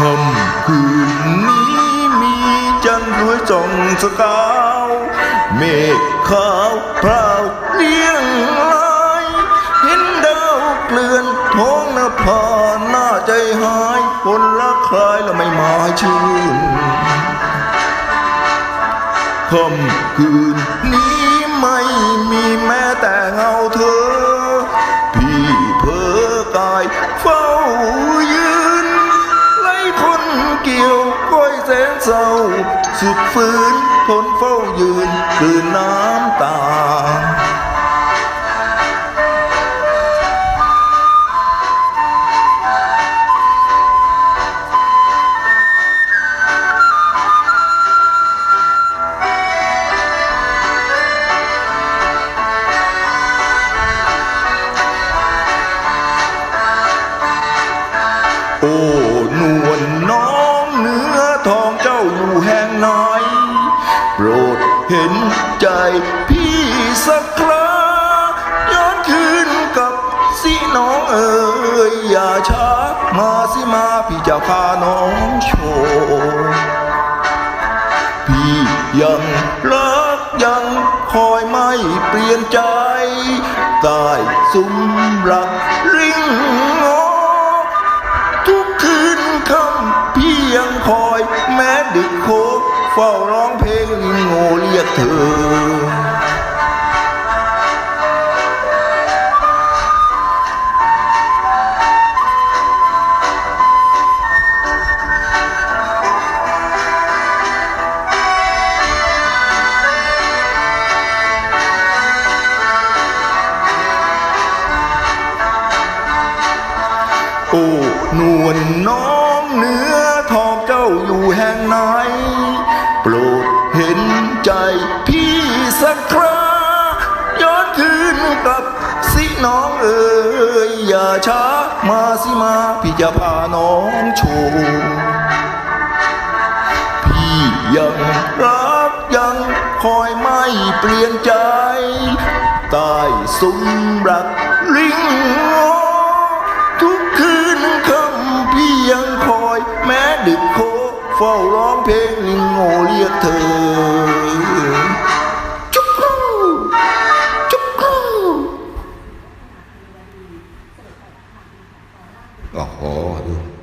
คำคืนนี้มีจันทร์สวยจ่องสกาว เมฆขาวพราวเลี้ยงลายเห็นดาวเกลื่อนท้องนภาหน้าใจหายคนละคลายและไม่มาชื่นคำคืนนี้ สุดฝืนทนเฝ้ายืนคืนน้ำตาโเห็นใจพี่สักคราย้อนคืนกับสิน้องเอ๋ยอย่าช้ามาสิมาพี่จะพาน้องโชว์พี่ยังรักยังคอยไม่เปลี่ยนใจใต้ซุ้มรักริงงอทุกคืนคำพี่ยังคอยแม้ดึกโคเฝ้ารอ โง่เรีย กับสิน้องเอ๋ยอย่าช้ามาสิมาพี่จะพาน้องโชว์พี่ยังรักยังคอยไม่เปลี่ยนใจใต้ซุ้มรักลิงโง่ทุกคืนคำพี่ยังคอยแม้ดึกโคเฝ้ารอ 哦，哦，哦。